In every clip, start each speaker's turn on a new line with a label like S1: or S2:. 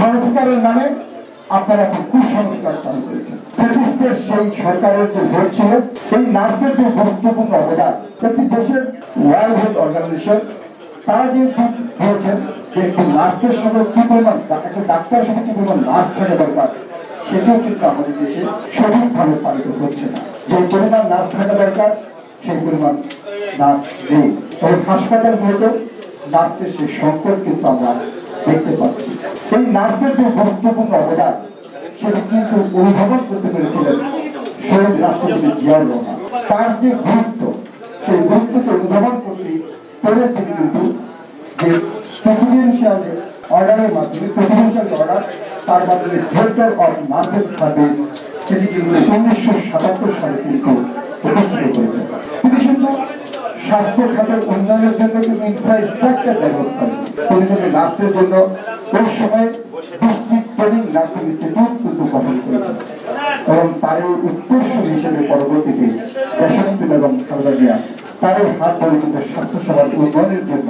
S1: সংস্কারের নামে আপনারা এখন কুসংস্কার চালু করেছেন। ফ্যাসিস্টের সেই সরকারের যে ভোট ছিল এই নার্সের যে গুরুত্বপূর্ণ অবদান, একটি দেশের ওয়ার্ল্ড হেলথ অর্গানাইজেশন তারা যে দিয়েছেন যে একটি নার্সের সঙ্গে কি পরিমাণ একটা ডাক্তারের সঙ্গে কি পরিমাণ নার্স থাকা দরকার, সেটাও কিন্তু আমাদের দেশে সঠিকভাবে পালিত হচ্ছে না। যে পরিমাণ নার্স থাকা দরকার, সেই পরিমাণ নার্স নেই। তবে হাসপাতালগুলোতে নার্সের সেই সংকট কিন্তু আমরা দেখতে পাচ্ছি। এই নার্সের যে গুরুত্বপূর্ণ অবদান সেটা কিন্তু অনুধাবন করতে পেরেছিলেন শহীদ রাষ্ট্রপতি জিয়াউর রহমান। তার যে গুরুত্ব, সেই গুরুত্বকে অনুধাবন করতে পেরে তিনি কিন্তু যে প্রেসিডেন্সিয়াল যে অর্ডারের মাধ্যমে প্রেসিডেন্সিয়াল অর্ডার তার মাধ্যমে ডিরেক্টর অফ নার্সেস সার্ভিস সেটি কিন্তু উনিশশো সাতাত্তর সালে কিন্তু প্রতিষ্ঠিত করেছেন তিনি শুধু স্বাস্থ্য খাতের উন্নয়নের জন্য কিন্তু ইনফ্রাস্ট্রাকচার ডেভেলপ করেন তিনি কিন্তু নার্সের জন্য ওই সময় ডিস্ট্রিক্ট ট্রেনিং নার্সিং ইনস্টিটিউট কিন্তু গঠন করেছেন। এবং তার উত্তরসূরি হিসেবে পরবর্তীতে দেশাত্মী বেগম খালেদা জিয়া তার হাত ধরে কিন্তু স্বাস্থ্য উন্নয়নের জন্য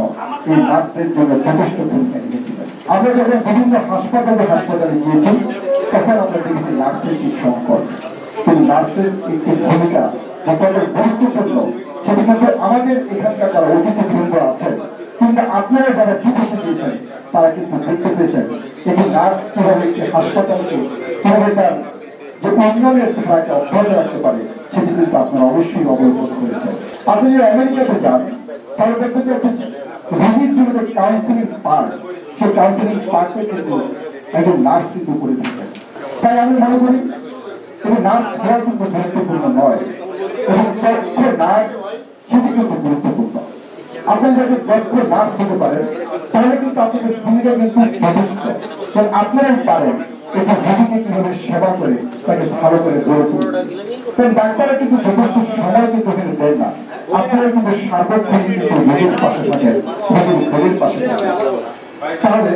S1: এই নার্সদের জন্য যথেষ্ট ভূমিকা রেখেছিলেন আমরা যখন বিভিন্ন হাসপাতালে হাসপাতালে গিয়েছি তখন আমরা দেখেছি নার্সের কি সংকট। কিন্তু নার্সের একটি ভূমিকা যে গুরুত্বপূর্ণ সেটি কিন্তু আমাদের এখানকার যারা অতিথি বৃন্দ আছেন কিংবা আপনারা যারা বিদেশে গিয়েছেন তারা কিন্তু দেখতে পেয়েছেন একটি নার্স কীভাবে একটি হাসপাতালকে কীভাবে তার যে উন্নয়নের ধারাকে অব্যাহত রাখতে পারে, সেটি কিন্তু আপনারা অবশ্যই অবগত করেছেন আপনি যদি আমেরিকাতে যান, তাহলে দেখবেন যে একটি রোগীর জন্য যে কাউন্সিলিং পার্ট সেই কাউন্সিলিং পার্টে কিন্তু একজন নার্স কিন্তু করে থাকেন। তাই আমি মনে করি, এই নার্স হওয়া কিন্তু গুরুত্বপূর্ণ নয়। এবং দক্ষ নার্স, সেটি কিন্তু গুরুত্বপূর্ণ। আপনি যদি দক্ষ নার্স হতে পারেন, তাহলে কিন্তু আপনাদের ভূমিকা কিন্তু যথেষ্ট। কারণ আপনারাই পারেন এটা রোগীকে কীভাবে সেবা করে, তাকে ভালো করে গড়ে তুলতে। কারণ কিন্তু যথেষ্ট সময় কিন্তু এখানে দেয় না। আপনারা কিন্তু সার্বক্ষণিক কিন্তু রোগীর পাশে থাকেন, রোগীর পাশে থাকেন। তাহলে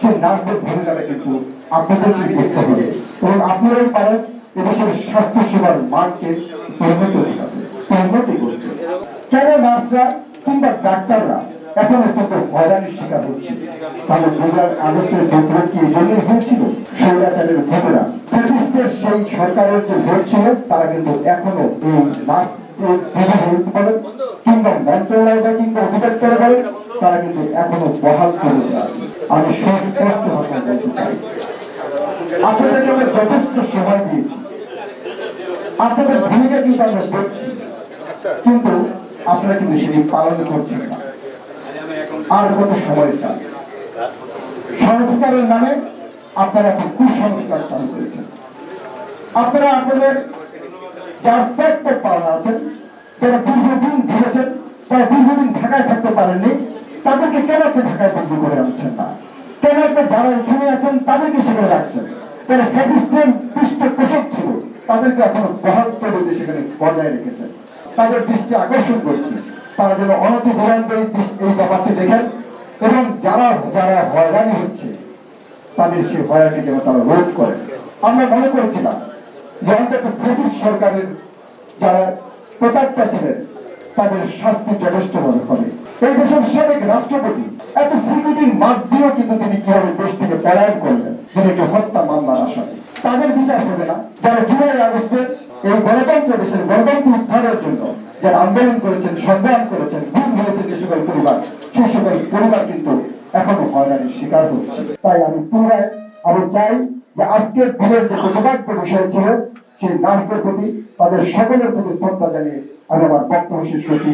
S1: সেই নার্সদের ভূমিকাটা কিন্তু আপনাদেরকে বুঝতে হবে। এবং আপনারাই পারেন এদেশের স্বাস্থ্য সেবার মানকে উন্নত করতে। উন্নতি করতে। কেন নার্সরা কিংবা ডাক্তাররা এখন অত্যন্ত হয়রানির শিকার হচ্ছে। তাহলে জুলাই আগস্টের বিপ্লব কি এই জন্যই হয়েছিল? স্বৈরাচারের ভোটেরা। ফ্যাসিস্টের সেই সরকারের যে ভোট ছিল, তারা কিন্তু এখনও এই নার্স বলতে পারেন কিংবা মন্ত্রণালয় বা কিংবা অধিদপ্তরে বলেন তারা কিন্তু এখনও বহাল করে আছে। আমি সুস্পষ্ট ভাষায় বলতে চাই। আপনাদেরকে আমরা যথেষ্ট সময় দিয়েছি। আপনাদের ভূমিকা কিন্তু আমরা দেখছি। কিন্তু আপনারা কিন্তু সেটি পালন করছেন না। আর কত সময় চান সংস্কারের নামে আপনারা এখন কুসংস্কার চালু করেছেন। আপনারা আপনাদের যার প্রাপ্য পাওনা আছেন, যারা দীর্ঘদিন ভুগেছেন, তারা দীর্ঘদিন ঢাকায় থাকতে পারেননি, তাদেরকে কেন আপনি ঢাকায় বন্দি করে আনছেন না? কেন আপনি যারা এখানে আছেন, তাদেরকে সেখানে রাখছেন? যারা ফ্যাসিস্টের পৃষ্ঠপোষক ছিল, তাদেরকে এখনও বহাল তৈরি সেখানে বজায় রেখেছেন। তাদের দৃষ্টি আকর্ষণ করছি। তারা যেন অনতি বিলম্বে এই ব্যাপারটি দেখেন এবং যারা যারা হয়রানি হচ্ছে, তাদের সেই হয়রানি যেন তারা রোধ করে। আমরা মনে করেছিলাম যে অন্তত ফ্যাসিস্ট সরকারের যারা প্রতাপটা ছিলেন, তাদের শাস্তি যথেষ্ট মনে হবে। এই দেশের সাবেক রাষ্ট্রপতি এত সিকিউরিটির মাছ দিয়েও কিন্তু তিনি কীভাবে দেশ থেকে পলায়ন করলেন তিনি একটি হত্যা মামলার আসামি তাদের বিচার হবে না যারা জুলাই আগস্টে এই দেশের গণতন্ত্র উদ্ধারের জন্য যারা আন্দোলন করেছেন, সংগ্রাম করেছেন, গুম হয়েছে যে সকল পরিবার সেই সকল পরিবার কিন্তু এখনও হয়রানির শিকার হচ্ছে। তাই আমি পুনরায়, আমি চাই যে আজকের দিনের যে চতুর্থ বিষয় ছিল, সেই নার্সদের প্রতি, তাদের সকলের প্রতি শ্রদ্ধা জানিয়ে আমি আমার বক্তব্য শেষ করছি।